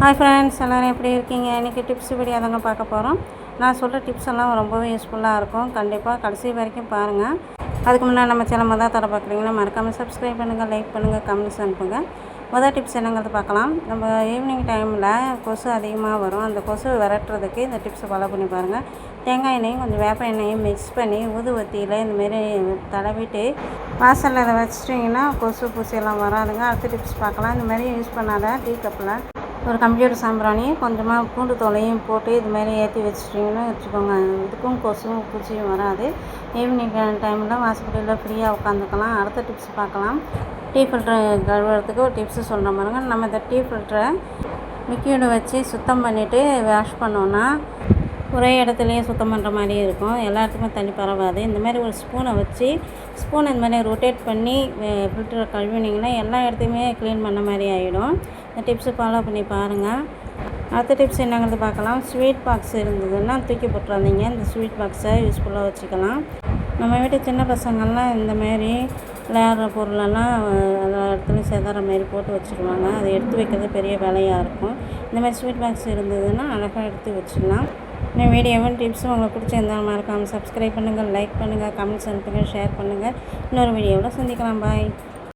Hi friends எல்லோரும் எப்படி இருக்கீங்க? இன்றைக்கி டிப்ஸ் வீடியோ தாங்க பார்க்க போகிறோம் நான் சொல்கிற டிப்ஸ் எல்லாம் ரொம்பவே யூஸ்ஃபுல்லாக இருக்கும். கண்டிப்பாக கடைசி வரைக்கும் பாருங்கள் அதுக்கு முன்னாடி நம்ம சேனல் மொதல் தர பார்க்குறீங்கன்னா மறக்காமல் சப்ஸ்கிரைப் பண்ணுங்கள் லைக் பண்ணுங்கள் கமெண்ட்ஸ் அனுப்புங்க. முதல் டிப்ஸ் என்னங்கிறது பார்க்கலாம். நம்ம ஈவினிங் டைமில் கொசு அதிகமாக வரும். அந்த கொசு விரட்டுறதுக்கு இந்த டிப்ஸை ஃபாலோ பண்ணி பாருங்கள் தேங்காய் எண்ணெயும் கொஞ்சம் வேப்ப எண்ணெயும் மிக்ஸ் பண்ணி ஊதுவத்தியில் இந்தமாரி தடவிட்டு வாசலில் அதை வச்சிட்டிங்கன்னா கொசு பூசியெல்லாம் வராதுங்க. அடுத்த டிப்ஸ் பார்க்கலாம். இந்த மாதிரி யூஸ் பண்ணாத டீ கப்பில் ஒரு கம்ப்யூட்டர் சாம்பிராணியும் கொஞ்சமாக பூண்டு தோலையும் போட்டு இது ஏற்றி வச்சிட்டிங்கன்னு வச்சுக்கோங்க. இதுக்கும் கொசுவும் பூச்சியும் வராது. ஈவினிங் டைமில் வாசப்படியில் ஃப்ரீயாக உட்காந்துக்கலாம். அடுத்த டிப்ஸ் பார்க்கலாம். டீ ஃபில்ட்ரு கழுவுறதுக்கு ஒரு டிப்ஸு சொல்கிற மாதிரிங்க நம்ம இந்த டீ ஃபில்டரை லிக்யூடு வச்சு சுத்தம் பண்ணிவிட்டு வாஷ் பண்ணோன்னா ஒரே இடத்துலையே சுத்தம் பண்ணுற மாதிரி இருக்கும். எல்லா இடத்துக்குமே தண்ணி பரவாது. இந்த மாதிரி ஒரு ஸ்பூனை வச்சு ஸ்பூனை இந்த மாதிரி ரொட்டேட் பண்ணி ஃபில்டரை கழுவினீங்கன்னா எல்லா இடத்தையுமே க்ளீன் பண்ண மாதிரி ஆகிடும் இந்த டிப்ஸை ஃபாலோ பண்ணி பாருங்கள் அடுத்த டிப்ஸ் என்னங்கிறது பார்க்கலாம். ஸ்வீட் பாக்ஸ் இருந்ததுன்னா தூக்கி போட்டுறாதீங்க. இந்த ஸ்வீட் பாக்ஸை யூஸ்ஃபுல்லாக வச்சுக்கலாம். நம்ம வீட்டு சின்ன பசங்கள்லாம் இந்தமாரி விளையாடுற பொருளெல்லாம் எல்லா இடத்துலையும் சேதார மாரி போட்டு வச்சுருவாங்க. அதை எடுத்து வைக்கிறது பெரிய வேலையாக இருக்கும். இந்தமாதிரி ஸ்வீட் பாக்ஸ் இருந்ததுன்னா அழகாக எடுத்து வச்சிடலாம் இந்த வீடியோவும் டிப்ஸும் உங்களுக்கு பிடிச்சிருந்தாலும் மறக்காமல் சப்ஸ்கிரைப் பண்ணுங்கள் லைக் பண்ணுங்கள் கமெண்ட்ஸ் அனுப்புங்கள் ஷேர் பண்ணுங்கள் இன்னொரு வீடியோவில் சந்திக்கலாம். பாய்